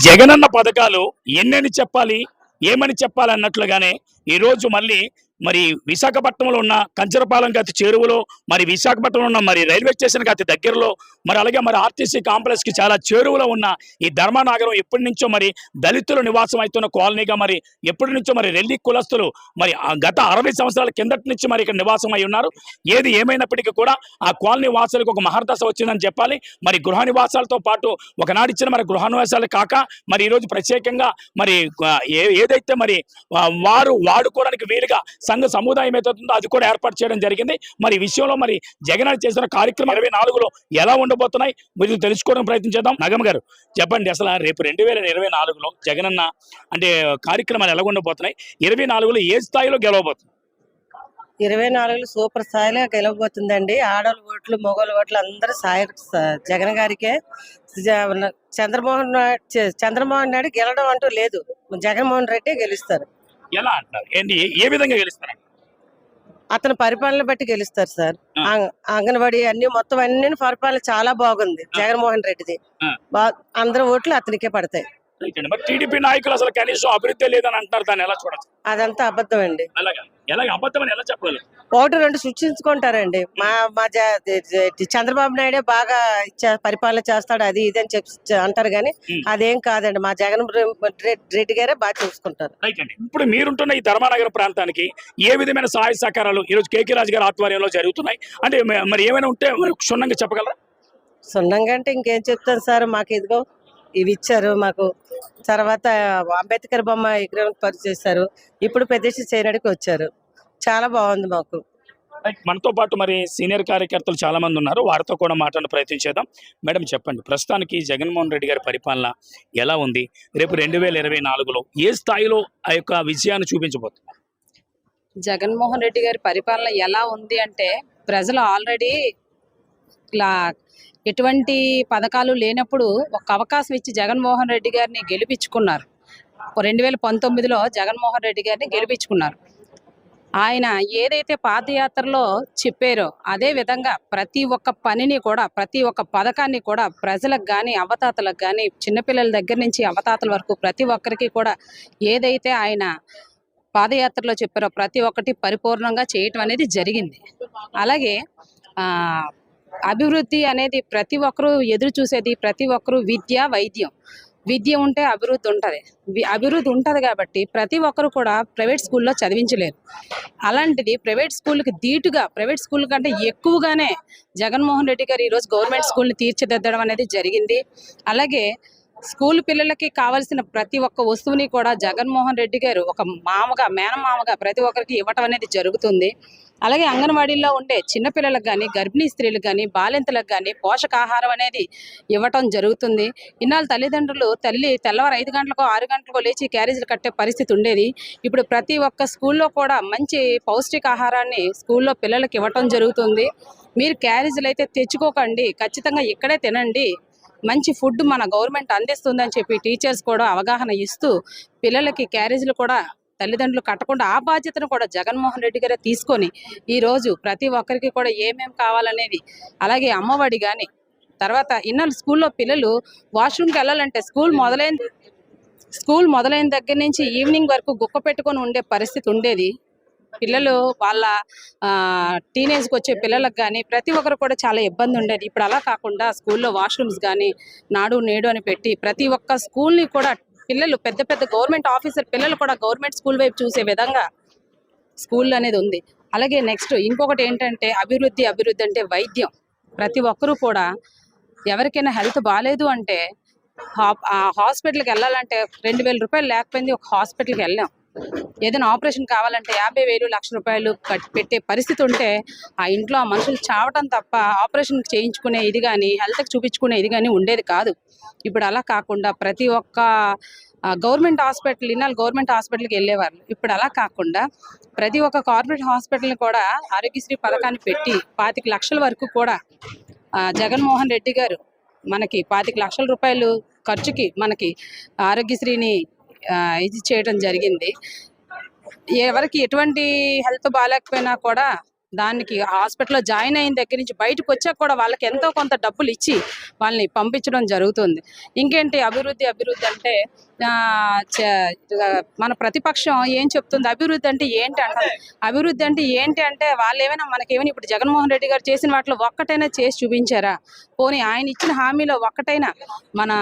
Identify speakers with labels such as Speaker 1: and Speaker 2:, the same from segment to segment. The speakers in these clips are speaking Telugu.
Speaker 1: జగనన్న పథకాలు ఎన్నని చెప్పాలి? ఏమని చెప్పాలి అన్నట్లుగానే ఈరోజు మళ్ళీ మరి విశాఖపట్నంలో ఉన్న కంచరపాలెం గతి చేరువలో మరి విశాఖపట్నంలో ఉన్న మరి రైల్వే స్టేషన్ అతి దగ్గరలో మరి అలాగే మరి ఆర్టీసీ కాంప్లెక్స్కి చాలా చేరువలో ఉన్న ఈ ధర్మనగరం ఎప్పటి నుంచో మరి దళితులు నివాసం అవుతున్న కాలనీగా మరి ఎప్పటి నుంచో మరి రెల్లి కులస్తులు మరి గత అరవై సంవత్సరాల కిందటి నుంచి మరి ఇక్కడ నివాసం అయి ఉన్నారు. ఏది ఏమైనప్పటికీ కూడా ఆ కాలనీ వాసులకు ఒక మహర్దశ వచ్చిందని చెప్పాలి. మరి గృహ నివాసాలతో పాటు ఒకనాడు ఇచ్చిన మరి గృహ నివాసాలు కాక మరి ఈరోజు ప్రత్యేకంగా మరి ఏ ఏదైతే మరి వారు వాడుకోవడానికి వీలుగా సంఘ సముదాయం ఏదైతుందో అది కూడా ఏర్పాటు చేయడం జరిగింది. మరి విషయంలో మరి జగన్ అన్న చేసిన కార్యక్రమం ఇరవై నాలుగులో ఎలా ఉండబోతున్నాయి మీరు తెలుసుకోవడం ప్రయత్నించేద్దాం నగమ గారు చెప్పండి అసలు రేపు రెండు వేల ఇరవై నాలుగులో జగనన్న అంటే కార్యక్రమాలు ఎలా ఉండబోతున్నాయి? ఇరవై నాలుగులో ఏ స్థాయిలో గెలవబోతుంది?
Speaker 2: ఇరవై నాలుగులో సూపర్ స్థాయిలో గెలవబోతుందండి. ఆడవాళ్ళ ఓట్లు మొగోళ్ళ ఓట్లు అందరూ సాయ జగన్ గారికే. చంద్రమోహన్ చంద్రమోహన్ నాయుడు గెలవడం అంటూ లేదు. జగన్మోహన్ రెడ్డి గెలుస్తారు.
Speaker 1: ఎలా అంటారు? ఏంటి? ఏ- విధంగా గెలుస్తారు?
Speaker 2: అతని పరిపాలన బట్టి గెలుస్తారు సార్. అంగన్వాడీ అన్ని మొత్తం అన్ని పరిపాలన చాలా బాగుంది జగన్మోహన్ రెడ్డిది. అందరి ఓట్లు అతనికే పడతాయి.
Speaker 1: మరి టీడీపీ నాయకులు అసలు కనీసం అభివృద్ధి లేదని అంటారు దాన్ని ఎలా చూడచ్చు?
Speaker 2: అదంతా అబద్ధం అండి
Speaker 1: అలాగా? ఎలాగ అబద్ధం అని ఎలా చెప్పగలరు?
Speaker 2: ఒకటి రెండు సృష్టించుకుంటారండి. మా మా చంద్రబాబు నాయుడే బాగా పరిపాలన చేస్తాడు అది ఇది అని చెప్పి అంటారు కానీ. అదేం కాదండి. మా జగన్ రెడ్డి గారే బాగా చూసుకుంటారు.
Speaker 1: రైట్ అండి. ఇప్పుడు మీరుంటున్న ఈ ధర్మానగర ప్రాంతానికి ఏ విధమైన సహాయ సహకారాలు ఈ రోజు కేకే రాజు గారి ఆధ్వర్యంలో జరుగుతున్నాయి? అంటే మరి ఏమైనా ఉంటే మరి క్షుణ్ణంగా చెప్పగలరా?
Speaker 2: సున్నంగా అంటే ఇంకేం చెప్తాను సార్? మాకు ఇదిగో ఇవి ఇచ్చారు మాకు. తర్వాత అంబేద్కర్ బొమ్మ విగ్రహం పరిచేశారు. ఇప్పుడు ప్రతిష్ఠ చేయడానికి వచ్చారు. చాలా బాగుంది మాకు.
Speaker 1: మనతో పాటు మరి సీనియర్ కార్యకర్తలు చాలా మంది ఉన్నారు. వారితో కూడా మాట్లాడే ప్రయత్నం చేద్దాం. మేడం చెప్పండి. ప్రస్తుతానికి జగన్మోహన్ రెడ్డి గారి పరిపాలన ఎలా ఉంది? రేపు రెండు వేల ఇరవై నాలుగులో ఏ స్థాయిలో ఆ యొక్క విజయాన్ని చూపించబోతుంది
Speaker 3: జగన్మోహన్ రెడ్డి గారి పరిపాలన ఎలా ఉంది అంటే ప్రజలు ఆల్రెడీ ఇలా ఎటువంటి పథకాలు లేనప్పుడు ఒక అవకాశం ఇచ్చి జగన్మోహన్ రెడ్డి గారిని గెలిపించుకున్నారు. రెండు వేల పంతొమ్మిదిలో జగన్మోహన్ రెడ్డి గారిని గెలిపించుకున్నారు. ఆయన ఏదైతే పాదయాత్రలో చెప్పారో అదే విధంగా ప్రతి ఒక్క పనిని కూడా ప్రతి ఒక్క పథకాన్ని కూడా ప్రజలకు కానీ అవతాతలకు కానీ చిన్నపిల్లల దగ్గర నుంచి అవతాతల వరకు ప్రతి ఒక్కరికి కూడా ఏదైతే ఆయన పాదయాత్రలో చెప్పారో ప్రతి ఒక్కటి పరిపూర్ణంగా చేయటం అనేది జరిగింది. అలాగే అభివృద్ధి అనేది ప్రతి ఒక్కరూ ఎదురు చూసేది ప్రతి ఒక్కరూ విద్య వైద్యం. విద్య ఉంటే అభివృద్ధి ఉంటుంది. అభివృద్ధి ఉంటుంది కాబట్టి ప్రతి ఒక్కరు కూడా ప్రైవేట్ స్కూల్లో చదివించలేరు. అలాంటిది ప్రైవేట్ స్కూల్కి ధీటుగా ప్రైవేట్ స్కూల్ కంటే ఎక్కువగానే జగన్మోహన్ రెడ్డి గారు ఈరోజు గవర్నమెంట్ స్కూల్ని తీర్చిదిద్దడం అనేది జరిగింది. అలాగే స్కూల్ పిల్లలకి కావాల్సిన ప్రతి ఒక్క వస్తువుని కూడా జగన్మోహన్ రెడ్డి గారు ఒక మామగా మేనమామగా ప్రతి ఒక్కరికి ఇవ్వటం అనేది జరుగుతుంది. అలాగే అంగన్వాడీల్లో ఉండే చిన్నపిల్లలకు కానీ గర్భిణీ స్త్రీలకు కానీ బాలింతలకు కానీ పోషకాహారం అనేది ఇవ్వటం జరుగుతుంది. ఇన్నాళ్ళు తల్లిదండ్రులు తల్లి తెల్లవారు ఐదు గంటలకో ఆరు గంటలకో లేచి క్యారేజీలు కట్టే పరిస్థితి ఉండేది. ఇప్పుడు ప్రతి ఒక్క స్కూల్లో కూడా మంచి పౌష్టికాహారాన్ని స్కూల్లో పిల్లలకి ఇవ్వటం జరుగుతుంది. మీరు క్యారేజీలు అయితే తెచ్చుకోకండి. ఖచ్చితంగా ఇక్కడే తినండి. మంచి ఫుడ్ మన గవర్నమెంట్ అందిస్తుందని చెప్పి టీచర్స్ కూడా అవగాహన ఇస్తూ పిల్లలకి క్యారేజీలు కూడా తల్లిదండ్రులు కట్టకుండా ఆ బాధ్యతను కూడా జగన్మోహన్ రెడ్డి గారే తీసుకొని ఈ రోజు ప్రతి ఒక్కరికి కూడా ఏమేం కావాలనేది అలాగే అమ్మఒడి కానీ తర్వాత ఇన్నాళ్ళు స్కూల్లో పిల్లలు వాష్రూమ్కి వెళ్ళాలంటే స్కూల్ మొదలైన స్కూల్ మొదలైన దగ్గర నుంచి ఈవినింగ్ వరకు గుక్క పెట్టుకొని ఉండే పరిస్థితి ఉండేది. పిల్లలు వాళ్ళ టీనేజ్కి వచ్చే పిల్లలకు కానీ ప్రతి ఒక్కరు కూడా చాలా ఇబ్బంది ఉండేది. ఇప్పుడు అలా కాకుండా స్కూల్లో వాష్రూమ్స్ కానీ నాడు నేడు అని పెట్టి ప్రతి ఒక్క స్కూల్ని కూడా పిల్లలు పెద్ద పెద్ద గవర్నమెంట్ ఆఫీసర్ పిల్లలు కూడా గవర్నమెంట్ స్కూల్ వైపు చూసే విధంగా స్కూల్ అనేది ఉంది. అలాగే నెక్స్ట్ ఇంకొకటి ఏంటంటే అభివృద్ధి అభివృద్ధి అంటే వైద్యం. ప్రతి ఒక్కరూ కూడా ఎవరికైనా హెల్త్ బాగాలేదు అంటే హా- ఆ హాస్పిటల్కి వెళ్ళాలంటే రెండు వేల రూపాయలు లేకపోయింది ఒక హాస్పిటల్కి వెళ్ళాం. ఏదైనా ఆపరేషన్ కావాలంటే యాభై వేలు లక్ష రూపాయలు పెట్టే పరిస్థితి ఉంటే ఆ ఇంట్లో ఆ మనుషులు చావటం తప్ప ఆపరేషన్ చేయించుకునే ఇది కానీ హెల్త్కి చూపించుకునే ఇది కానీ ఉండేది కాదు. ఇప్పుడు అలా కాకుండా ప్రతి ఒక్క గవర్నమెంట్ హాస్పిటల్ ఇన్నాళ్ళు గవర్నమెంట్ హాస్పిటల్కి వెళ్ళేవారు. ఇప్పుడు అలా కాకుండా ప్రతి ఒక్క కార్పొరేట్ హాస్పిటల్ని కూడా ఆరోగ్యశ్రీ పథకాన్ని పెట్టి పాతిక లక్షల వరకు కూడా జగన్మోహన్ రెడ్డి గారు మనకి పాతిక లక్షల రూపాయలు ఖర్చుకి మనకి ఆరోగ్యశ్రీని ఇది చేయడం జరిగింది. ఎవరికి ఎటువంటి హెల్త్ బాగాలేకపోయినా కూడా దానికి హాస్పిటల్లో జాయిన్ అయిన దగ్గర నుంచి బయటకు వచ్చాక కూడా వాళ్ళకి ఎంతో కొంత డబ్బులు ఇచ్చి వాళ్ళని పంపించడం జరుగుతుంది. ఇంకేంటి అభివృద్ధి అభివృద్ధి అంటే ఆ, చ- మన ప్రతిపక్షం ఏం చెప్తుంది? అభివృద్ధి అంటే ఏంటి అంటారు? అభివృద్ధి అంటే ఏంటి అంటే వాళ్ళు ఏమైనా మనకేమైనా ఇప్పుడు జగన్మోహన్ రెడ్డి గారు చేసిన వాటిలో ఒక్కటైనా చేసి చూపించారా? పోనీ ఆయన ఇచ్చిన హామీలో ఒక్కటైనా మన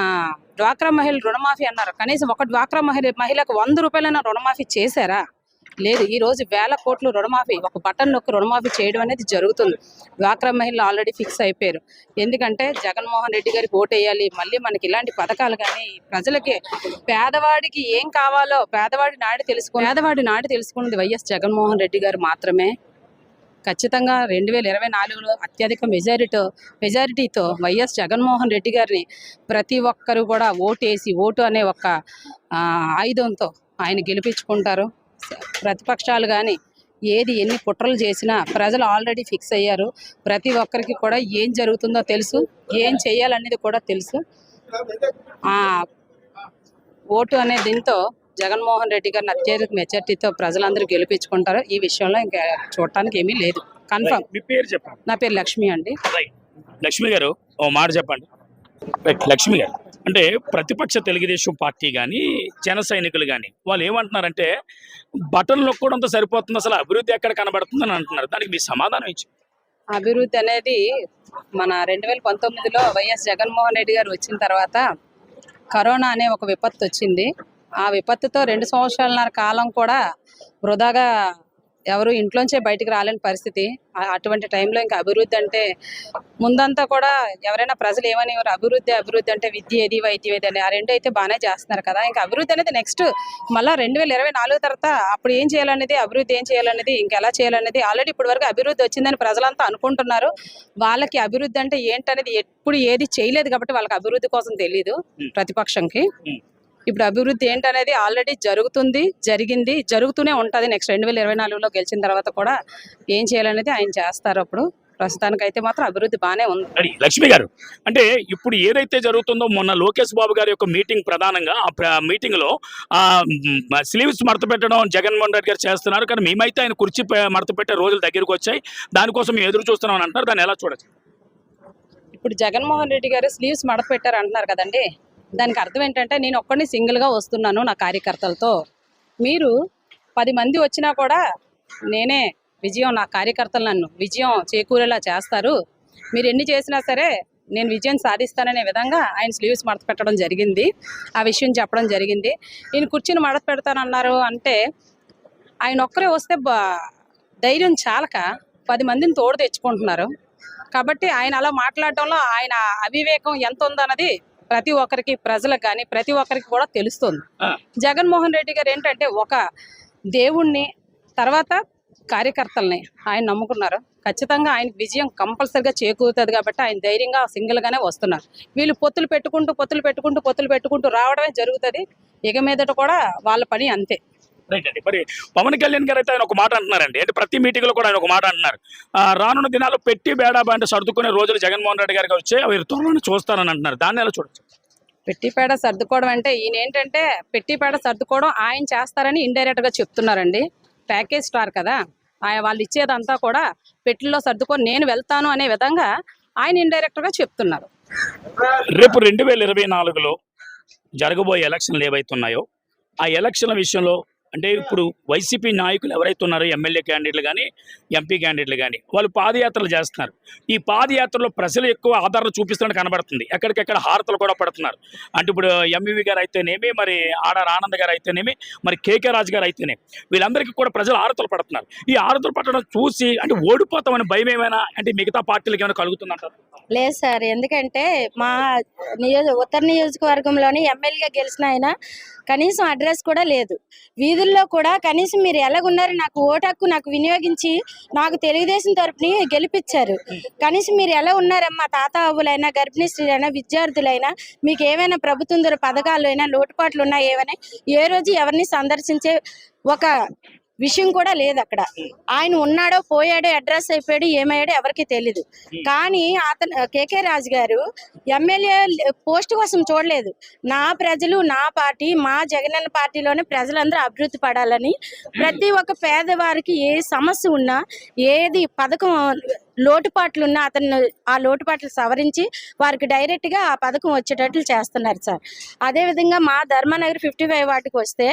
Speaker 3: డ్వాక్రా మహిళ రుణమాఫీ అన్నారు. కనీసం ఒక డ్వాక్రా మహిళ మహిళకు వంద రూపాయలైనా రుణమాఫీ చేశారా? లేదు. ఈ రోజు వేల కోట్లు రుణమాఫీ ఒక బటన్ నొక్కి రుణమాఫీ చేయడం అనేది జరుగుతుంది. డ్వాక్రా మహిళలు ఆల్రెడీ ఫిక్స్ అయిపోయారు. ఎందుకంటే జగన్మోహన్ రెడ్డి గారికి ఓటేయాలి వేయాలి మళ్ళీ మనకి ఇలాంటి పథకాలు కానీ ప్రజలకి పేదవాడికి ఏం కావాలో పేదవాడి నాడు తెలుసుకుని పేదవాడి నాడు తెలుసుకున్నది వైఎస్ జగన్మోహన్ రెడ్డి గారు మాత్రమే. ఖచ్చితంగా రెండు వేల ఇరవై నాలుగులో అత్యధిక మెజారిటీ మెజారిటీతో వైఎస్ జగన్మోహన్ రెడ్డి గారిని ప్రతి ఒక్కరు కూడా ఓటేసి ఓటు అనే ఒక ఆయుధంతో ఆయన గెలిపించుకుంటారు. ప్రతిపక్షాలు కానీ ఏది ఎన్ని కుట్రలు చేసినా ప్రజలు ఆల్రెడీ ఫిక్స్ అయ్యారు. ప్రతి ఒక్కరికి కూడా ఏం జరుగుతుందో తెలుసు ఏం చేయాలనేది కూడా తెలుసు. ఆ ఓటు అనే దీంతో జగన్మోహన్ రెడ్డి గారిని అత్యధిక మెజార్టీతో ప్రజలందరూ గెలిపించుకుంటారు. ఈ విషయంలో ఇంకా చూడటానికి ఏమీ లేదు. కన్ఫర్మ్. నా పేరు లక్ష్మి అండి.
Speaker 1: లక్ష్మి గారు ఓ మాట చెప్పండి. లక్ష్మి గారు. అంటే ప్రతిపక్ష తెలుగుదేశం పార్టీ కానీ జన సైనికులు కానీ వాళ్ళు ఏమంటున్నారంటే బటన్ నొక్కడంత సరిపోతుంది అసలు అభివృద్ధి ఎక్కడ కనబడుతుందని అంటున్నారు. దానికి మీ సమాధానం ఇచ్చి.
Speaker 3: అభివృద్ధి అనేది మన రెండు వేల పంతొమ్మిదిలో వైఎస్ జగన్మోహన్ రెడ్డి గారు వచ్చిన తర్వాత కరోనా అనే ఒక విపత్తు వచ్చింది. ఆ విపత్తుతో రెండు సంవత్సరాలన్నర కాలం కూడా వృధాగా ఎవరు ఇంట్లోంచే బయటికి రాలేని పరిస్థితి. అటువంటి టైంలో ఇంకా అభివృద్ధి అంటే ముందంతా కూడా ఎవరైనా ప్రజలు ఏమని ఎవరు అభివృద్ధి అభివృద్ధి అంటే విద్య ఏది వైద్యం ఏది అని. ఆ రెండు అయితే బాగానే చేస్తున్నారు కదా. ఇంకా అభివృద్ధి అనేది నెక్స్ట్ మళ్ళీ రెండు వేల ఇరవై నాలుగు తర్వాత అప్పుడు ఏం చేయాలనేది అభివృద్ధి ఏం చేయాలనేది ఇంకెలా చేయాలనేది ఆల్రెడీ ఇప్పటి వరకు అభివృద్ధి వచ్చిందని ప్రజలంతా అనుకుంటున్నారు. వాళ్ళకి అభివృద్ధి అంటే ఏంటనేది ఎప్పుడు ఏది చేయలేదు కాబట్టి వాళ్ళకి అభివృద్ధి కోసం తెలియదు ప్రతిపక్షంకి. ఇప్పుడు అభివృద్ధి ఏంటనేది ఆల్రెడీ జరుగుతుంది జరిగింది జరుగుతూనే ఉంటుంది. నెక్స్ట్ రెండు వేల ఇరవై నాలుగులో గెలిచిన తర్వాత కూడా ఏం చేయాలనేది ఆయన చేస్తారు అప్పుడు. ప్రస్తుతానికైతే మాత్రం అభివృద్ధి బాగానే ఉంది.
Speaker 1: లక్ష్మి గారు అంటే ఇప్పుడు ఏదైతే జరుగుతుందో మొన్న లోకేష్ బాబు గారి యొక్క మీటింగ్ ప్రధానంగా ఆ ప్ర- మీటింగ్లో ఆ మ్, స్లీవ్స్ మడత పెట్టడం జగన్మోహన్ రెడ్డి గారు చేస్తున్నారు. కానీ మేమైతే ఆయన కుర్చీ మడత పెట్టే రోజులు దగ్గరికి వచ్చాయి. దానికోసం మేము ఎదురు చూస్తున్నాం అని అంటారు దాన్ని ఎలా చూడొచ్చు?
Speaker 3: ఇప్పుడు జగన్మోహన్ రెడ్డి గారు స్లీవ్స్ మడత పెట్టారు అంటున్నారు కదండి. దానికి అర్థం ఏంటంటే నేను ఒక్కడిని సింగిల్గా వస్తున్నాను నా కార్యకర్తలతో. మీరు పది మంది వచ్చినా కూడా నేనే విజయం నా కార్యకర్తలు నన్ను విజయం చేకూరేలా చేస్తారు. మీరు ఎన్ని చేసినా సరే నేను విజయం సాధిస్తాననే విధంగా ఆయన స్లీవ్స్ మడత పెట్టడం జరిగింది. ఆ విషయం చెప్పడం జరిగింది. ఈయన కుర్చీని మడత పెడతానన్నారు అంటే ఆయన ఒక్కరే వస్తే బా ధైర్యం చాలక పది మందిని తోడు తెచ్చుకుంటున్నారు. కాబట్టి ఆయన అలా మాట్లాడటంలో ఆయన అవివేకం ఎంత ఉందన్నది ప్రతి ఒక్కరికి ప్రజలకు కానీ ప్రతి ఒక్కరికి కూడా తెలుస్తుంది. జగన్మోహన్ రెడ్డి గారు ఏంటంటే ఒక దేవుణ్ణి తర్వాత కార్యకర్తల్ని ఆయన నమ్ముకున్నారు. ఖచ్చితంగా ఆయనకి విజయం కంపల్సరిగా చేకూరుతుంది కాబట్టి ఆయన ధైర్యంగా సింగిల్గానే వస్తున్నారు. వీళ్ళు పొత్తులు పెట్టుకుంటూ పొత్తులు పెట్టుకుంటూ పొత్తులు పెట్టుకుంటూ రావడమే జరుగుతుంది. ఇక మీదట కూడా వాళ్ళ పని అంతే.
Speaker 1: రైట్ అండి. మరి పవన్ కళ్యాణ్ గారు అయితే ఆయన ఒక మాట అంటున్నారండి. అంటే ప్రతి మీటింగ్లో కూడా ఆయన ఒక మాట అంటున్నారు. ఆ, రానున్న దినాల్లో పెట్టి బేడా అంటే సర్దుకునే రోజులు జగన్మోహన్ రెడ్డి గారికి వచ్చే అవి త్వరలోనే చూస్తారని అంటున్నారు. దాన్ని ఎలా చూడొచ్చు?
Speaker 3: పెట్టిపేడ సర్దుకోవడం అంటే ఈయన ఏంటంటే పెట్టిపేడ సర్దుకోవడం ఆయన చేస్తారని ఇండైరెక్ట్గా చెప్తున్నారండి. ప్యాకేజ్ స్టార్ కదా. ఆయన వాళ్ళు ఇచ్చేదంతా కూడా పెట్టిలో సర్దుకొని నేను వెళ్తాను అనే విధంగా ఆయన ఇండైరెక్ట్గా చెప్తున్నారు.
Speaker 1: రేపు రెండు వేల ఇరవై నాలుగులో జరగబోయే ఎలక్షన్లు ఏవైతే ఉన్నాయో ఆ ఎలక్షన్ల విషయంలో అంటే ఇప్పుడు వైసీపీ నాయకులు ఎవరైతే ఉన్నారో ఎమ్మెల్యే క్యాండిడేట్లు కానీ ఎంపీ క్యాండిడేట్లు కానీ వాళ్ళు పాదయాత్రలు చేస్తున్నారు. ఈ పాదయాత్రలో ప్రజలు ఎక్కువ ఆదరణ చూపిస్తున్నట్టు కనబడుతుంది. ఎక్కడికెక్కడ హారతలు కూడా పడుతున్నారు. అంటే ఇప్పుడు ఎంఈవి గారు అయితేనేమి మరి ఆడార్ ఆనంద్ గారు అయితేనేమి మరి కేకే రాజు గారు అయితేనే వీళ్ళందరికీ కూడా ప్రజలు ఆరతలు పడుతున్నారు. ఈ ఆరతలు పట్టడం చూసి అంటే ఓడిపోతామని భయం ఏమైనా అంటే మిగతా పార్టీలకు ఏమైనా కలుగుతుందంటారు?
Speaker 4: లేదు సార్. ఎందుకంటే మా నియోజక ఉత్తర నియోజకవర్గంలోని ఎమ్మెల్యేగా గెలిచిన ఆయన కనీసం అడ్రస్ కూడా లేదు. వీధుల్లో కూడా కనీసం మీరు ఎలాగున్నారు నాకు ఓటు నాకు వినియోగించి నాకు తెలుగుదేశం తరపుని గెలిపించారు కనీసం మీరు ఎలా ఉన్నారమ్మా తాత అవ్వులైనా గర్భిణీ స్త్రీలైనా విద్యార్థులైనా మీకు ఏమైనా ప్రభుత్వం ద్వారా పథకాలు అయినా లోటుపాట్లు ఉన్నా ఏమైనా ఏ రోజు ఎవరిని సందర్శించే ఒక విషయం కూడా లేదు అక్కడ. ఆయన ఉన్నాడో పోయాడో అడ్రస్ అయిపోయాడు ఏమయ్యాడో ఎవరికి తెలీదు. కానీ అతను కేకే రాజు గారు ఎమ్మెల్యే పోస్ట్ కోసం చూడలేదు. నా ప్రజలు నా పార్టీ మా జగనన్న పార్టీలోనే ప్రజలందరూ అభివృద్ధి పడాలని ప్రతి ఒక్క పేదవారికి ఏ సమస్య ఉన్నా ఏది పథకం లోటుపాట్లున్న అతను ఆ లోటుపాట్లు సవరించి వారికి డైరెక్ట్గా ఆ పథకం వచ్చేటట్లు చేస్తున్నారు సార్. అదేవిధంగా మా ధర్మనగర్ ఫిఫ్టీ ఫైవ్ వాటికి వస్తే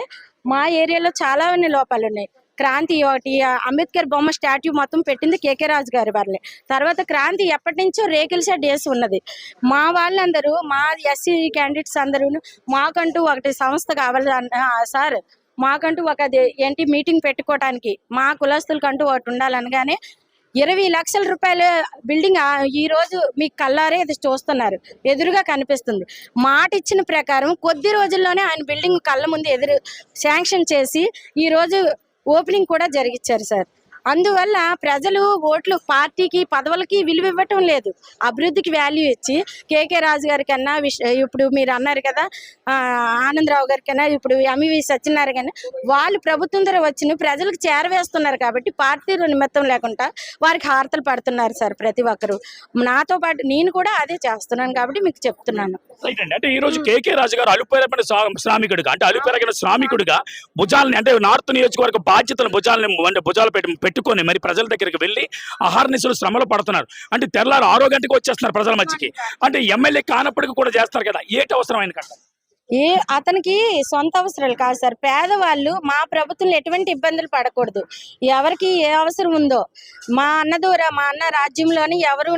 Speaker 4: మా ఏరియాలో చాలా లోపాలు ఉన్నాయి. క్రాంతి ఒకటి అంబేద్కర్ బొమ్మ స్టాట్యూ మొత్తం పెట్టింది కేకే రాజు గారి వాళ్ళే తర్వాత క్రాంతి ఎప్పటి నుంచో రేకుల షెడ్ వేసి ఉన్నది. మా వాళ్ళందరూ మా ఎస్సీ క్యాండిడేట్స్ అందరూ మాకంటూ ఒకటి సంస్థ కావాలి సార్. మాకంటూ ఒక ఏంటి మీటింగ్ పెట్టుకోవడానికి మా కులస్తులకంటూ ఒకటి ఉండాలనగానే ఇరవై లక్షల రూపాయల బిల్డింగ్ ఈ రోజు మీ కల్లారే ఇది చూస్తున్నారు. ఎదురుగా కనిపిస్తుంది. మాట ఇచ్చిన ప్రకారం కొద్ది రోజుల్లోనే ఆయన బిల్డింగ్ కళ్ళ ముందు ఎదురు శాంక్షన్ చేసి ఈ రోజు ఓపెనింగ్ కూడా జరిగించారు సార్. అందువల్ల ప్రజలు ఓట్లు పార్టీకి పదవులకి విలువ ఇవ్వటం లేదు. అభివృద్ధికి వాల్యూ ఇచ్చి కేకే రాజు గారి కన్నా ఇప్పుడు మీరు అన్నారు కదా ఆ, ఆనందరావు గారి కన్నా ఇప్పుడు ఎంవి సత్యనారాయణ కన్నా వాళ్ళు ప్రభుత్వం ద్వారా వచ్చిన ప్రజలకు చేరవేస్తున్నారు కాబట్టి పార్టీ నిమిత్తం లేకుండా వారికి హారతలు పడుతున్నారు సార్ ప్రతి ఒక్కరు. నాతో పాటు నేను కూడా అదే చేస్తున్నాను కాబట్టి మీకు చెప్తున్నాను.
Speaker 1: అంటే ఈ రోజు కేకే రాజు గారు అలుపెరగిన శ్రా- శ్రామికుడిగా అంటే అలుపేరగిన శ్రామికుడిగా భుజాలని అంటే నార్త్ నియోజకవర్గ బాధ్యతలు భుజాలని అంటే భుజాలు పెట్టి పెట్టుకొని మరి ప్రజల దగ్గరికి వెళ్ళి ఆహారనిశలు శ్రమలు పడుతున్నారు. అంటే తెల్లారు ఆరో గంటకి వచ్చేస్తున్నారు ప్రజల మధ్యకి. అంటే ఎమ్మెల్యే కానప్పటికీ కూడా చేస్తారు కదా. ఏటి అవసరం ఆయన కంట
Speaker 4: ఏ అతనికి సొంత అవసరాలు కాదు సార్. పేదవాళ్ళు మా ప్రభుత్వంలో ఎటువంటి ఇబ్బందులు పడకూడదు. ఎవరికి ఏ అవసరం ఉందో. మా అన్న ద్వారా మా అన్న రాజ్యంలోని ఎవరు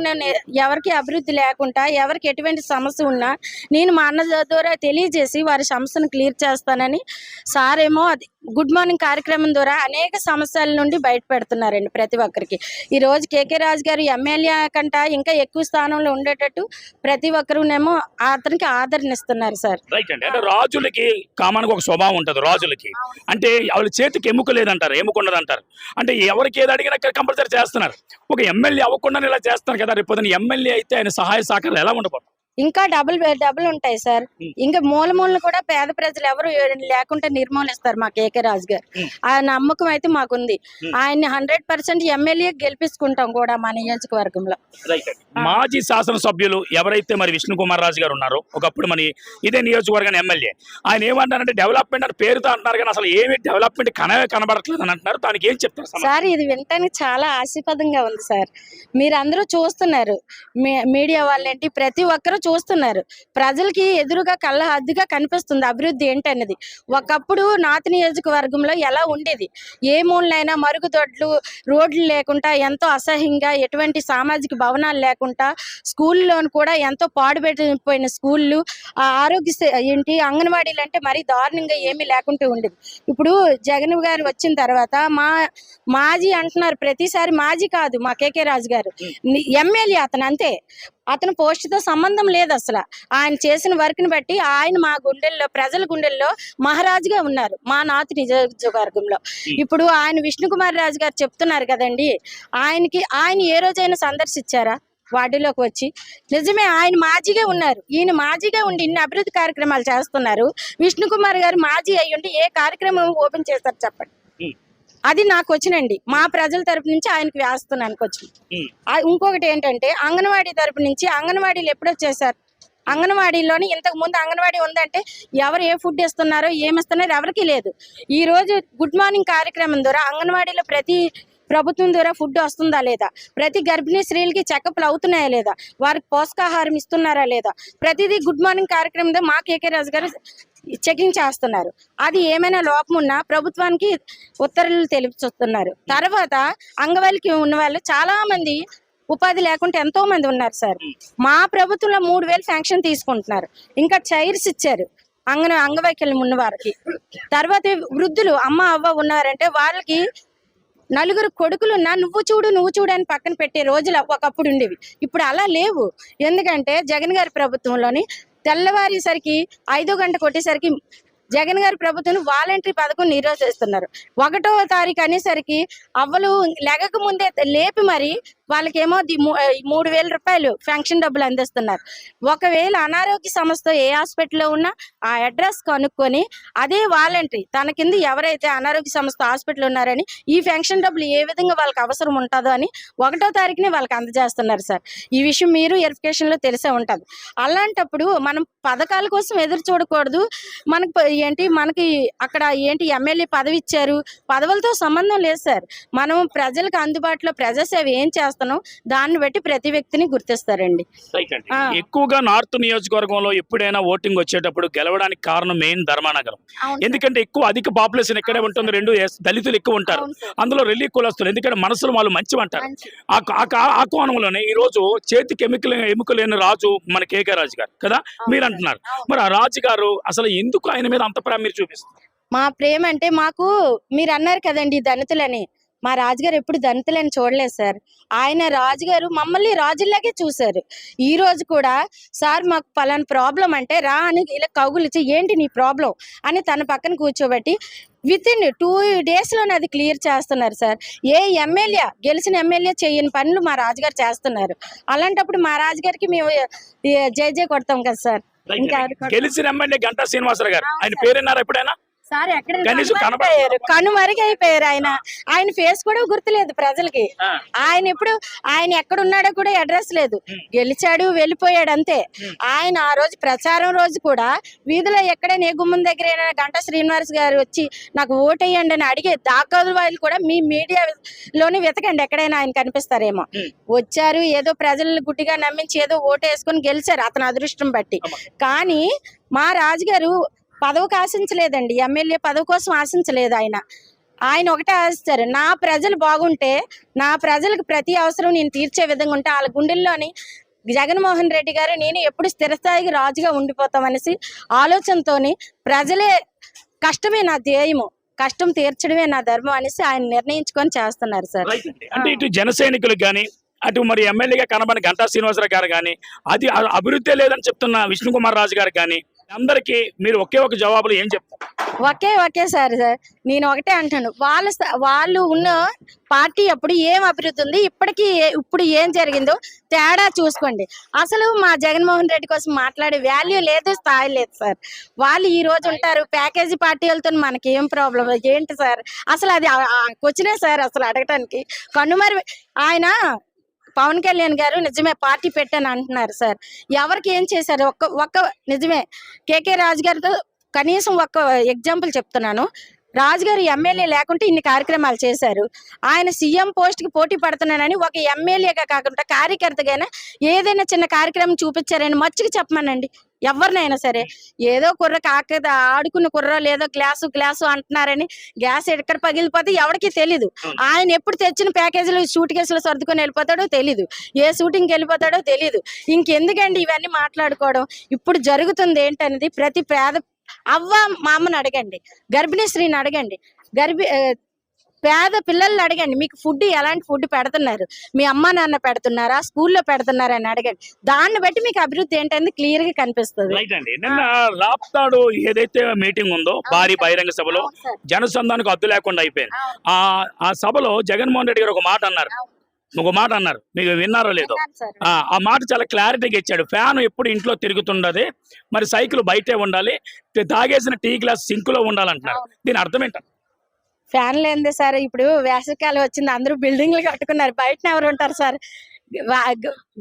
Speaker 4: ఎవరికి అభివృద్ధి లేకుండా ఎవరికి ఎటువంటి సమస్య ఉన్నా నేను మా అన్న ద్వారా తెలియజేసి వారి సమస్యను క్లియర్ చేస్తానని సార్ ఏమో అది గుడ్ మార్నింగ్ కార్యక్రమం ద్వారా అనేక సమస్యల నుండి బయటపెడుతున్నారండి ప్రతి ఒక్కరికి. ఈ రోజు కేకే రాజు గారు ఎమ్మెల్యే కంట ఇంకా ఎక్కువ స్థానంలో ఉండేటట్టు ప్రతి ఒక్కరునేమో అతనికి ఆదరణ ఇస్తున్నారు సార్.
Speaker 1: అంటే రాజులకి కామానికి ఒక స్వభావం ఉంటుంది రాజులకి. అంటే వాళ్ళ చేతికి ఎముక లేదంటారు ఎముక అంటే ఎవరికి ఏది అడిగినా కంపల్సరీ చేస్తున్నారు. ఒక ఎమ్మెల్యే అవ్వకుండా ఇలా చేస్తున్నారు కదా రేపు ఎమ్మెల్యే అయితే ఆయన సహాయ సహకారాలు ఎలా ఉండబోతుంది
Speaker 4: ఇంకా డబుల్ డబుల్ ఉంటాయి సార్. ఇంకా మూల మూలను కూడా పేద ప్రజలు ఎవరు లేకుండా నిర్మూలిస్తారు మా కేకే రాజు గారు. ఆ నమ్మకం అయితే మాకుంది. ఆయన్ని హండ్రెడ్ పర్సెంట్ ఎమ్మెల్యే గెలిపించుకుంటాం కూడా మా నియోజకవర్గంలో.
Speaker 1: రైట్ మాజీ శాసనసభ్యులు ఎవరైతే మరి విష్ణు కుమార్ రాజు గారు ఉన్నారో ఒకప్పుడు మరి ఇదే నియోజకవర్గం ఎమ్మెల్యే. ఆయన ఏమంటారంటే డెవలప్మెంట్ అని పేరుతో అంటున్నారు కానీ అసలు ఏమి డెవలప్మెంట్ కనవే కనబడట్లేదు అని అంటున్నారు. దానికి ఏం చెప్తారు?
Speaker 4: సార్ ఇది వినటానికి చాలా ఆశీర్వాదంగా ఉంది సార్. మీరు అందరూ చూస్తున్నారు. మీ- మీడియా వాళ్ళేంటి? ప్రతి ఒక్కరూ చూస్తున్నారు. ప్రజలకి ఎదురుగా కళ్ళ హద్దుగా కనిపిస్తుంది అభివృద్ధి ఏంటన్నది ఒకప్పుడు నాతి నియోజకవర్గంలో ఎలా ఉండేది? ఏ మూలనైనా మరుగుదొడ్లు రోడ్లు లేకుండా ఎంతో అసహ్యంగా ఎటువంటి సామాజిక భవనాలు లేకుండా స్కూల్లో కూడా ఎంతో పాడుపెట్టిపోయిన స్కూళ్ళు ఆ ఆరోగ్య ఏంటి అంగన్వాడీలు అంటే మరీ దారుణంగా ఏమీ లేకుండా ఉండేది ఇప్పుడు జగన్ గారు వచ్చిన తర్వాత మా మాజీ అంటున్నారు ప్రతిసారి మాజీ కాదు మా కేకే రాజు గారు ఎమ్మెల్యే అతను అంతే. అతను పోస్ట్తో సంబంధం లేదు అసలు. ఆయన చేసిన వర్క్ని బట్టి ఆయన మా గుండెల్లో ప్రజల గుండెల్లో మహారాజుగా ఉన్నారు మా నాతి నియోజకవర్గంలో. ఇప్పుడు ఆయన విష్ణుకుమార్ రాజు గారు చెప్తున్నారు కదండి ఆయనకి ఆయన ఏ రోజైనా సందర్శించారా వార్డులోకి వచ్చి? నిజమే ఆయన మాజీగా ఉన్నారు. ఈయన మాజీగా ఉండి ఇన్ని అభివృద్ధి కార్యక్రమాలు చేస్తున్నారు. విష్ణుకుమార్ గారు మాజీ అయ్యి ఉండి ఏ కార్యక్రమం ఓపెన్ చేస్తారు చెప్పండి. అది నాకు వచ్చినండి. మా ప్రజల తరపు నుంచి ఆయనకి వేస్తున్నానికి వచ్చింది. ఇంకొకటి ఏంటంటే అంగన్వాడీ తరపు నుంచి అంగన్వాడీలు ఎప్పుడు వచ్చేసారు? అంగన్వాడీలోని ఇంతకు ముందు అంగన్వాడీ ఉందంటే ఎవరు ఏ ఫుడ్ ఇస్తున్నారో ఏమి ఇస్తున్నారో ఎవరికీ లేదు. ఈ రోజు గుడ్ మార్నింగ్ కార్యక్రమం ద్వారా అంగన్వాడీలో ప్రతి ప్రభుత్వం ద్వారా ఫుడ్ వస్తుందా లేదా? ప్రతి గర్భిణీ స్త్రీలకి చెకప్లు అవుతున్నాయా లేదా? వారికి పోషకాహారం ఇస్తున్నారా లేదా? ప్రతిదీ గుడ్ మార్నింగ్ కార్యక్రమం ద్వారా మా కేకే రాజు గారు చెకింగ్ చేస్తున్నారు అది ఏమైనా లోపం ఉన్నా ప్రభుత్వానికి ఉత్తర్వులు తెలుపుతున్నారు తర్వాత అంగవాళ్ళకి ఉన్న వాళ్ళు చాలా మంది ఉపాధి లేకుండా ఎంతో మంది ఉన్నారు సార్. మా ప్రభుత్వంలో మూడు వేలు శాంక్షన్ తీసుకుంటున్నారు. ఇంకా చైర్స్ ఇచ్చారు అంగన అంగవైకల్యం ఉన్న వారికి. తర్వాత వృద్ధులు అమ్మ అవ్వ ఉన్నారంటే వాళ్ళకి నలుగురు కొడుకులున్నా నువ్వు చూడు నువ్వు చూడు అని పక్కన పెట్టే రోజులు ఒకప్పుడు ఉండేవి. ఇప్పుడు అలా లేవు. ఎందుకంటే జగన్ గారి ప్రభుత్వంలోని తెల్లవారేసరికి ఐదో గంట కొట్టేసరికి జగన్ గారి ప్రభుత్వం వాలంటరీ పథకం నిర్వహిస్తున్నారు ఒకటో తారీఖు అనేసరికి అవ్వలు లెగక ముందే లేపి మరి వాళ్ళకేమో ది మూడు వేల రూపాయలు పెన్షన్ డబ్బులు అందిస్తున్నారు. ఒకవేళ అనారోగ్య సంస్థ ఏ హాస్పిటల్లో ఉన్నా ఆ అడ్రస్ కనుక్కొని అదే వాలంటరీ తన కింద ఎవరైతే అనారోగ్య సంస్థ హాస్పిటల్ ఉన్నారని ఈ పెన్షన్ డబ్బులు ఏ విధంగా వాళ్ళకి అవసరం ఉంటుందో అని ఒకటో తారీఖునే వాళ్ళకి అందజేస్తున్నారు సార్. ఈ విషయం మీరు వెరిఫికేషన్లో తెలిసే ఉంటది. అలాంటప్పుడు మనం పథకాల కోసం ఎదురు చూడకూడదు. మనకు ఏంటి మనకి అక్కడ ఏంటి ఎమ్మెల్యే పదవి ఇచ్చారు పదవులతో సంబంధం లేదు సార్. మనం ప్రజలకు అందుబాటులో ప్రజాసేవ ఏం చేస్తున్నాం. దాన్ని బట్టి ప్రతి వ్యక్తిని గుర్తిస్తారండి.
Speaker 1: ఎక్కువగా నార్త్ నియోజకవర్గంలో ఎప్పుడైనా ఓటింగ్ వచ్చేటప్పుడు గెలవడానికి కారణం మెయిన్ ధర్మానగరం. ఎందుకంటే ఎక్కువ అధిక పాపులేషన్ ఇక్కడే ఉంటుంది. రెండు దళితులు ఎక్కువ ఉంటారు. అందులో రెల్లి కులస్తులు. ఎందుకంటే మనసులు వాళ్ళు మంచివి అంటారు ఆ ఆ కా- ఆ కోణంలోనే ఈ రోజు చేతికి ఎముకలు ఎముకలేని రాజు మన కేకే రాజు గారు కదా? మీరు అంటున్నారు మరి ఆ రాజు గారు అసలు ఎందుకు ఆయన మీద అంత ప్రేమ మీరు చూపిస్తారు
Speaker 4: మా ప్రేమ అంటే మాకు మీరు అన్నారు కదండి దళితులని. మా రాజుగారు ఎప్పుడు దళితులని చూడలేదు సార్. ఆయన రాజుగారు మమ్మల్ని రాజుల్లాగే చూశారు. ఈ రోజు కూడా సార్ మాకు పలానా ప్రాబ్లం అంటే రా అని ఇలా కౌగులిచ్చి ఏంటి నీ ప్రాబ్లం? అని తన పక్కన కూర్చోబెట్టి విత్ ఇన్ టూ డేస్లోనే అది క్లియర్ చేస్తున్నారు సార్. ఏ ఎమ్మెల్యే గెలిచిన ఎమ్మెల్యే చేయని పనులు మా రాజుగారు చేస్తున్నారు. అలాంటప్పుడు మా రాజుగారికి మేము జై జై కొడతాం కదా సార్. ఇంకా?
Speaker 1: గెలిచిన ఎమ్మెల్యే గంటా శ్రీనివాసరావు గారు. ఆయన. పేరున్నారు ఎప్పుడైనా?
Speaker 4: సార్ ఎక్కడ
Speaker 1: కనీసం
Speaker 4: కనుమరుగయ్యారు కనుమరుగైపోయారు ఆయన. ఆయన ఫేస్ కూడా గుర్తులేదు ప్రజలకి. ఆయన ఇప్పుడు ఆయన ఎక్కడ ఉన్నాడో కూడా అడ్రస్ లేదు. గెలిచాడు వెళ్ళిపోయాడు అంతే. ఆయన ఆ రోజు ప్రచారం రోజు కూడా వీధిలో ఎక్కడ ఏ గుమ్మం దగ్గర గంటా శ్రీనివాస్ గారు వచ్చి నాకు ఓటేయండి అని అడిగే దాఖలు వాళ్ళు కూడా మీ మీడియా లోని వెతకండి. ఎక్కడైనా ఆయన కనిపిస్తారేమో. వచ్చారు ఏదో ప్రజలను గుడ్డిగా నమ్మించి ఏదో ఓటు వేసుకొని గెలిచారు అతని అదృష్టం బట్టి. కానీ మా రాజుగారు పదవికి ఆశించలేదండి ఎమ్మెల్యే పదవి కోసం ఆశించలేదు ఆయన. ఆయన ఒకటే ఆశిస్తారు. నా ప్రజలు బాగుంటే నా ప్రజలకు ప్రతి అవసరం నేను తీర్చే విధంగా ఉంటే వాళ్ళ గుండెల్లోని జగన్మోహన్ రెడ్డి గారు నేను ఎప్పుడు స్థిరస్థాయికి రాజుగా ఉండిపోతామనేసి ఆలోచనతోని ప్రజలే కష్టమే నా ధ్యేయము. కష్టం తీర్చడమే నా ధర్మం అనేసి ఆయన నిర్ణయించుకొని చేస్తున్నారు సార్.
Speaker 1: అంటే ఇటు జన సైనికులకు కానీ అటు మరి ఎమ్మెల్యేగా కనబడిన గంటా శ్రీనివాసరావు గారు కానీ అది అభివృద్ధి లేదని చెప్తున్న విష్ణుకుమార్ రాజు గారు కానీ అందరికీ మీరు ఒకే ఒక జవాబులు ఏం చెప్తారు?
Speaker 4: Okay okay sir sir. నేను ఒకటే అంటాను వాళ్ళ వాళ్ళు ఉన్న పార్టీ అప్పుడు ఏం అభివృద్ధి ఉంది ఇప్పటికీ ఏ- ఇప్పుడు ఏం జరిగిందో తేడా చూసుకోండి. అసలు మా జగన్మోహన్ రెడ్డి కోసం మాట్లాడే వాల్యూ లేదు స్థాయి లేదు సార్. వాళ్ళు ఈ రోజు ఉంటారు ప్యాకేజీ పార్టీ వెళ్తున్న మనకి ఏం ప్రాబ్లం ఏంటి సార్? అసలు అది క్వశ్చనే సార్ అసలు అడగటానికి. కన్నుమరి ఆయన పవన్ కళ్యాణ్ గారు నిజమే పార్టీ పెట్టాను అంటున్నారు సార్. ఎవరికి ఏం చేశారు? ఒక్క ఒక్క నిజమే. కేకే రాజు గారితో కనీసం ఒక్క ఎగ్జాంపుల్ చెప్తున్నాను. రాజుగారు ఎమ్మెల్యే లేకుంటే ఇన్ని కార్యక్రమాలు చేశారు. ఆయన సీఎం పోస్ట్కి పోటీ పడుతున్నానని ఒక ఎమ్మెల్యేగా కాకుండా కార్యకర్తగానే ఏదైనా చిన్న కార్యక్రమం చూపించారని మచ్చికి చెప్పమనండి. ఎవరినైనా సరే ఏదో కుర్ర కాక ఆడుకున్న కుర్ర లేదో గ్లాసు గ్లాసు అంటున్నారని గ్యాస్ ఎక్కడ పగిలిపోతే ఎవరికి తెలీదు. ఆయన ఎప్పుడు తెచ్చిన ప్యాకేజీలు సూట్ కేసులు సర్దుకొని వెళ్ళిపోతాడో తెలీదు. ఏ షూటింగ్కి వెళ్ళిపోతాడో తెలీదు. ఇంకెందుకండి ఇవన్నీ మాట్లాడుకోవడం? ఇప్పుడు జరుగుతుంది ఏంటనేది ప్రతి పేద అవ్వ మా అమ్మని అడగండి. గర్భిణీ స్త్రీని అడగండి. గర్భి పేద పిల్లల్ని అడగండి. మీకు ఫుడ్ ఎలాంటి ఫుడ్ పెడుతున్నారు? మీ అమ్మ నాన్న పెడుతున్నారా? స్కూల్లో పెడుతున్నారా అని అడగండి. దాన్ని బట్టి మీకు అభివృద్ధి ఏంటనేది క్లియర్గా కనిపిస్తుంది.
Speaker 1: రైట్ అండి. నిన్న రాప్తాడు ఏదైతే మీటింగ్ ఉందో భారీ బహిరంగ సభలో. జనసంధానికి అద్దు లేకుండా అయిపోయింది. ఆ ఆ సభలో జగన్మోహన్ రెడ్డి గారు ఒక మాట అన్నారు. ఒక మాట అన్నారు. మీకు విన్నారో లేదో. ఆ మాట చాలా క్లారిటీగా ఇచ్చాడు. ఫ్యాన్ ఎప్పుడు ఇంట్లో తిరుగుతుండదు. మరి సైకిల్ బయటే ఉండాలి. తాగేసిన టీ గ్లాస్ సింక్లో ఉండాలంటున్నారు. దీని అర్థం ఏంట
Speaker 4: ఫ్యాన్ లేనిదే సార్? ఇప్పుడు వేసవికాలం వచ్చింది అందరూ బిల్డింగ్లు కట్టుకున్నారు. బయట ఎవరు ఉంటారు సార్?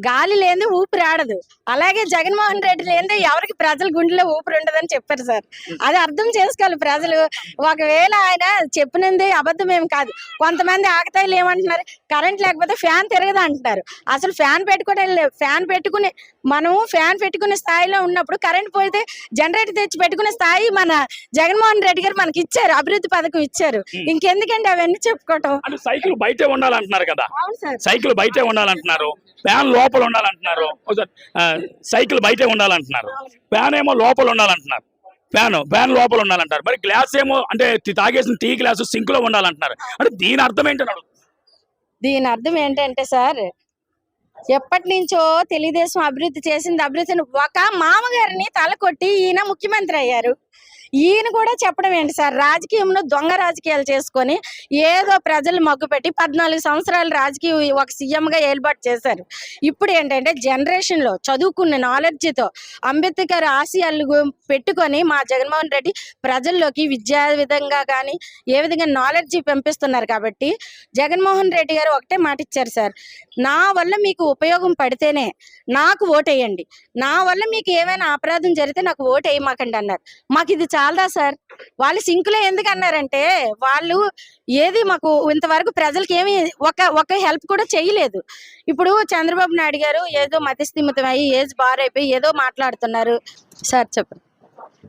Speaker 4: గాలి లేనిదే ఊపిరి ఆడదు. అలాగే జగన్మోహన్ రెడ్డి లేనిదే ఎవరికి ప్రజల గుండెలో ఊపిరి ఉండదని చెప్పారు సార్. అది అర్థం చేసుకోవాలి ప్రజలు. ఒకవేళ ఆయన చెప్పినది అబద్ధం ఏం కాదు. కొంతమంది ఆకతాయిలు ఏమంటున్నారు? కరెంట్ లేకపోతే ఫ్యాన్ తిరగదు అంటున్నారు. అసలు ఫ్యాన్ పెట్టుకునే ఫ్యాన్ పెట్టుకుని మనం ఫ్యాన్ పెట్టుకునే స్థాయిలో ఉన్నప్పుడు కరెంట్ పోతే జనరేటర్ తెచ్చి పెట్టుకునే స్థాయి మన జగన్మోహన్ రెడ్డి గారు మనకి ఇచ్చారు అభివృద్ధి పథకం ఇచ్చారు. ఇంకెందుకండి అవన్నీ చెప్పుకోవటం?
Speaker 1: సైకిల్ బయటే ఉండాలంటున్నారు కదా. సైకిల్ బయటే ఉండాలంటున్నారు. ఫ్యాన్ లోపల ఉండాలంటున్నారు. సైకిల్ బయటే ఉండాలంటున్నారు. ఫ్యాన్ ఏమో లోపల ఉండాలంటున్నారు. ఫ్యాన్ ఫ్యాన్ లోపల ఉండాలంటారు మరి గ్లాస్ ఏమో అంటే తాగేసిన టీ గ్లాసు సింక్లో ఉండాలంటున్నారు. అంటే దీని అర్థం ఏంటన్నాడు
Speaker 4: దీని అర్థం ఏంటంటే సార్ ఎప్పటి నుంచో తెలుగుదేశం అభివృద్ధి చేసింది అభివృద్ధిని ఒక మామగారిని తలకొట్టి ఈయన ముఖ్యమంత్రి అయ్యారు. ఈయన కూడా చెప్పడం ఏంటి సార్? రాజకీయంలో దొంగ రాజకీయాలు చేసుకొని ఏదో ప్రజలు మగ్గుపెట్టి పద్నాలుగు సంవత్సరాలు రాజకీయ ఒక సీఎంగా ఏర్పాటు చేశారు. ఇప్పుడు ఏంటంటే జనరేషన్లో చదువుకున్న నాలెడ్జ్తో అంబేద్కర్ ఆశయాలు పెట్టుకొని మా జగన్మోహన్ రెడ్డి ప్రజల్లోకి విద్యా విధంగా కానీ ఏ విధంగా నాలెడ్జ్ పంపిస్తున్నారు కాబట్టి జగన్మోహన్ రెడ్డి గారు ఒకటే మాట ఇచ్చారు సార్. నా వల్ల మీకు ఉపయోగం పడితేనే నాకు ఓటేయండి. నా వల్ల మీకు ఏమైనా అపరాధం జరిగితే నాకు ఓటేయమాకండి అన్నారు. మాకు ఇది చాలదా సార్? వాళ్ళు సింకులే ఎందుకు అన్నారంటే వాళ్ళు ఏది మాకు ఇంతవరకు ప్రజలకి ఏమి ఒక ఒక హెల్ప్ కూడా చేయలేదు. ఇప్పుడు చంద్రబాబు నాయుడు గారు ఏదో మతిస్థిమితం అయ్యి ఏజ్ బార్ అయిపోయి ఏదో మాట్లాడుతున్నారు. సార్ చెప్పండి.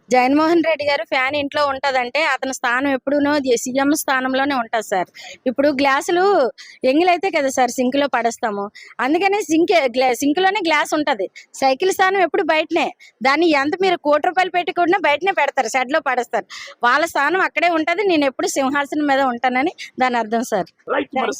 Speaker 4: జగన్మోహన్ రెడ్డి గారు ఫ్యాన్ ఇంట్లో ఉంటదంటే అతని స్థానం ఎప్పుడూనో సీఎం స్థానంలోనే ఉంటుంది సార్. ఇప్పుడు గ్లాసులు ఎంగిలైతే కదా సార్ సింక్లో పడేస్తాము. అందుకనే సింక్ సింక్లోనే గ్లాస్ ఉంటది. సైకిల్ స్థానం ఎప్పుడు బయటనే. దాన్ని ఎంత మీరు కోటి రూపాయలు పెట్టుకున్నా బయటనే పెడతారు షెడ్లో పడేస్తారు. వాళ్ళ స్థానం అక్కడే ఉంటది నేను ఎప్పుడు సింహాసనం మీద ఉంటానని దాని అర్థం సార్.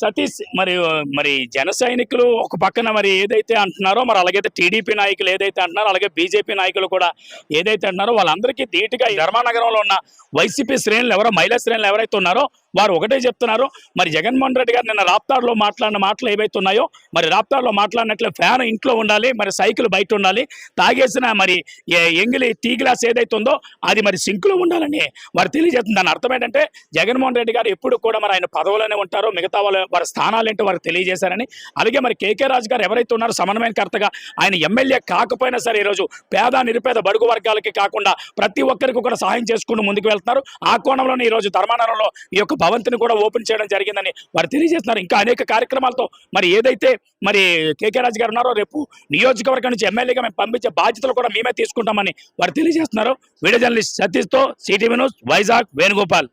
Speaker 1: సతీష్ మరి మరి జన సైనికులు ఒక పక్కన మరి ఏదైతే అంటున్నారో మరి అలాగైతే టీడీపీ నాయకులు ఏదైతే అంటున్నారో అలాగే బీజేపీ నాయకులు కూడా ఏదైతే అంటున్నారో వాళ్ళందరికీ ధీటుగా ధర్మానగరంలో ఉన్న వైసీపీ శ్రేణులు ఎవరో మహిళా శ్రేణులు ఎవరైతే ఉన్నారో వారు ఒకటే చెప్తున్నారు. మరి జగన్మోహన్ రెడ్డి గారు నిన్న రాప్తార్లో మాట్లాడిన మాటలు ఏవైతే ఉన్నాయో మరి రాప్తార్లో మాట్లాడినట్లు ఫ్యాన్ ఇంట్లో ఉండాలి మరి సైకిల్ బయట ఉండాలి తాగేసిన మరి ఏ- ఎంగిలి టీ గ్లాస్ ఏదైతే ఉందో అది మరి సింక్లో ఉండాలని వారు తెలియజేస్తుంది దాని అర్థం ఏంటంటే జగన్మోహన్ రెడ్డి గారు ఎప్పుడు కూడా మరి ఆయన పదవులోనే ఉంటారో మిగతా వాళ్ళ వారి స్థానాలు ఏంటో వారు తెలియజేశారని. అలాగే మరి కేకే రాజు గారు ఎవరైతే ఉన్నారో సమన్వయకర్తగా ఆయన ఎమ్మెల్యే కాకపోయినా సరే ఈరోజు పేద నిరుపేద బడుగు వర్గాలకి కాకుండా ప్రతి ఒక్కరికి కూడా సహాయం చేసుకుంటూ ముందుకు వెళ్తున్నారు. ఆ కోణంలోనే ఈ రోజు ఈ యొక్క భవంతిని కూడా ఓపెన్ చేయడం జరిగిందని వారు తెలియజేస్తున్నారు. ఇంకా అనేక కార్యక్రమాలతో మరి ఏదైతే మరి కేకే రాజు గారు ఉన్నారో రేపు నియోజకవర్గం నుంచి ఎమ్మెల్యేగా మేము పంపించే బాధ్యతలు కూడా మేమే తీసుకుంటామని వారు తెలియజేస్తున్నారు. Video journalist సతీష్తో C T V news Vizag Venugopal.